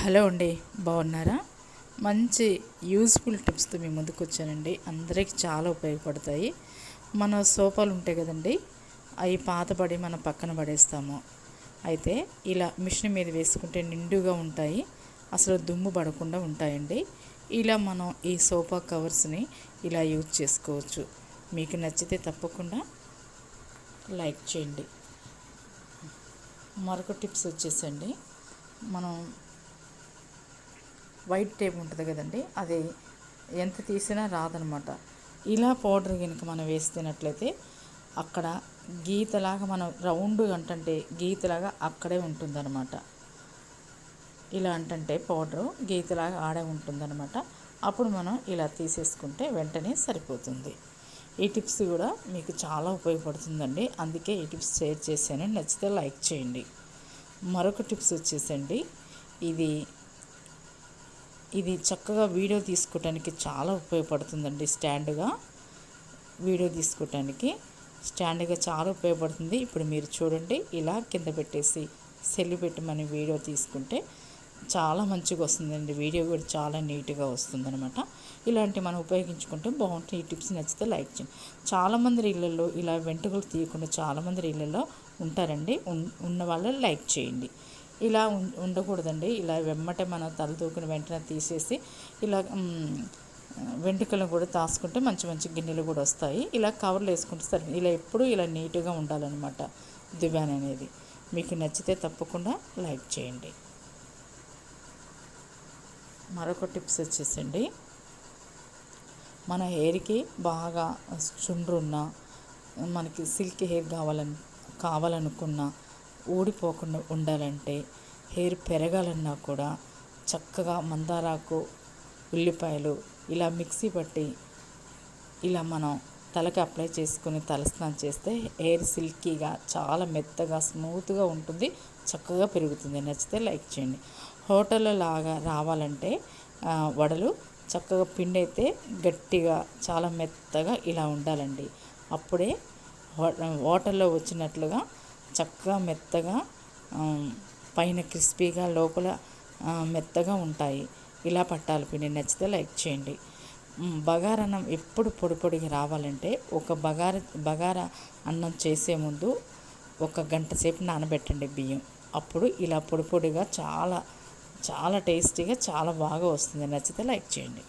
Hello అండి బాగున్నారా? మంచి యూస్ఫుల్ టిప్స్తో మీ ముందుకు వచ్చానండి అందరికీ చాలా ఉపయోగపడతాయి. మన సోఫాలు ఉంటాయి కదండి అవి పాతపడి మనం పక్కన పడేస్తాము. అయితే ఇలా మిషన్ మీద వేసుకుంటే నిండుగా ఉంటాయి అసలు దుమ్ము పడకుండా ఉంటాయండి. ఇలా మనం ఈ సోఫా కవర్స్ని ఇలా యూజ్ చేసుకోవచ్చు. మీకు నచ్చితే తప్పకుండా లైక్ చేయండి. మరొక టిప్స్ వచ్చేసండి. మనం వైట్ టేప్ ఉంటుంది కదండి అది ఎంత తీసినా రాదనమాట. ఇలా పౌడర్ కనుక మనం వేస్తున్నట్లయితే అక్కడ గీతలాగా మనం రౌండ్ అంటే గీతలాగా అక్కడే ఉంటుందన్నమాట ఇలా అంటే పౌడరు గీతలాగా ఆడే ఉంటుందన్నమాట అప్పుడు మనం ఇలా తీసేసుకుంటే వెంటనే సరిపోతుంది. ఈ టిప్స్ కూడా మీకు చాలా ఉపయోగపడుతుందండి. అందుకే ఈ టిప్స్ షేర్ చేశాను. నచ్చితే లైక్ చేయండి. మరొక టిప్స్ వచ్చేసండి. ఇది ఇది చక్కగా వీడియో తీసుకోవటానికి చాలా ఉపయోగపడుతుందండి స్టాండ్గా వీడియో తీసుకోవటానికి స్టాండ్గా చాలా ఉపయోగపడుతుంది. ఇప్పుడు మీరు చూడండి ఇలా కింద పెట్టేసి సెల్లు పెట్టి మనం వీడియో తీసుకుంటే చాలా మంచిగా వస్తుందండి. వీడియో కూడా చాలా నీట్గా వస్తుందనమాట ఇలాంటి మనం ఉపయోగించుకుంటే బాగుంటుంది. ఈ టిప్స్ నచ్చితే లైక్ చేయండి. చాలామంది ఇళ్ళల్లో ఇలా వెంట్రుకలు తీయకుండా చాలామంది ఇళ్ళల్లో ఉంటారండి. ఉన్న వాళ్ళు లైక్ చేయండి. ఇలా ఉండకూడదండి. ఇలా వెమ్మటే మనం తల దూకుని వెంటనే తీసేసి ఇలా వెంట్రుకలను కూడా తాసుకుంటే మంచి మంచి గిన్నెలు కూడా వస్తాయి. ఇలా కవర్లు వేసుకుంటే సరే ఇలా ఎప్పుడు ఇలా నీట్గా ఉండాలన్నమాట దివాన్ అనేది. మీకు నచ్చితే తప్పకుండా లైక్ చేయండి. మరొక టిప్స్ వచ్చేసండి. మన హెయిర్కి బాగా చుండ్రున్న మనకి సిల్క్ హెయిర్ కావాలని కావాలనుకున్న ఊడిపోకుండా ఉండాలంటే హెయిర్ పెరగాలన్నా కూడా చక్కగా మందారాకు ఉల్లిపాయలు ఇలా మిక్సీ పట్టి ఇలా మనం తలకి అప్లై చేసుకుని తలస్నానం చేస్తే హెయిర్ సిల్కీగా చాలా మెత్తగా స్మూత్గా ఉంటుంది చక్కగా పెరుగుతుంది. నచ్చితే లైక్ చేయండి. హోటల్లో లాగా రావాలంటే వడలు చక్కగా పిండి అయితే గట్టిగా చాలా మెత్తగా ఇలా ఉండాలండి. అప్పుడే హోటల్లో వచ్చినట్లుగా చక్కగా మెత్తగా పైన క్రిస్పీగా లోపల మెత్తగా ఉంటాయి. ఇలా పట్టాలి పిండి నచ్చితే లైక్ చేయండి. బగారన్నం ఎప్పుడు పొడి పొడిగా రావాలంటే ఒక బగార బగార అన్నం చేసే ముందు ఒక గంట సేపు నానబెట్టండి బియ్యం. అప్పుడు ఇలా పొడి పొడిగా చాలా చాలా టేస్టీగా చాలా బాగా వస్తుంది. నచ్చితే లైక్ చేయండి.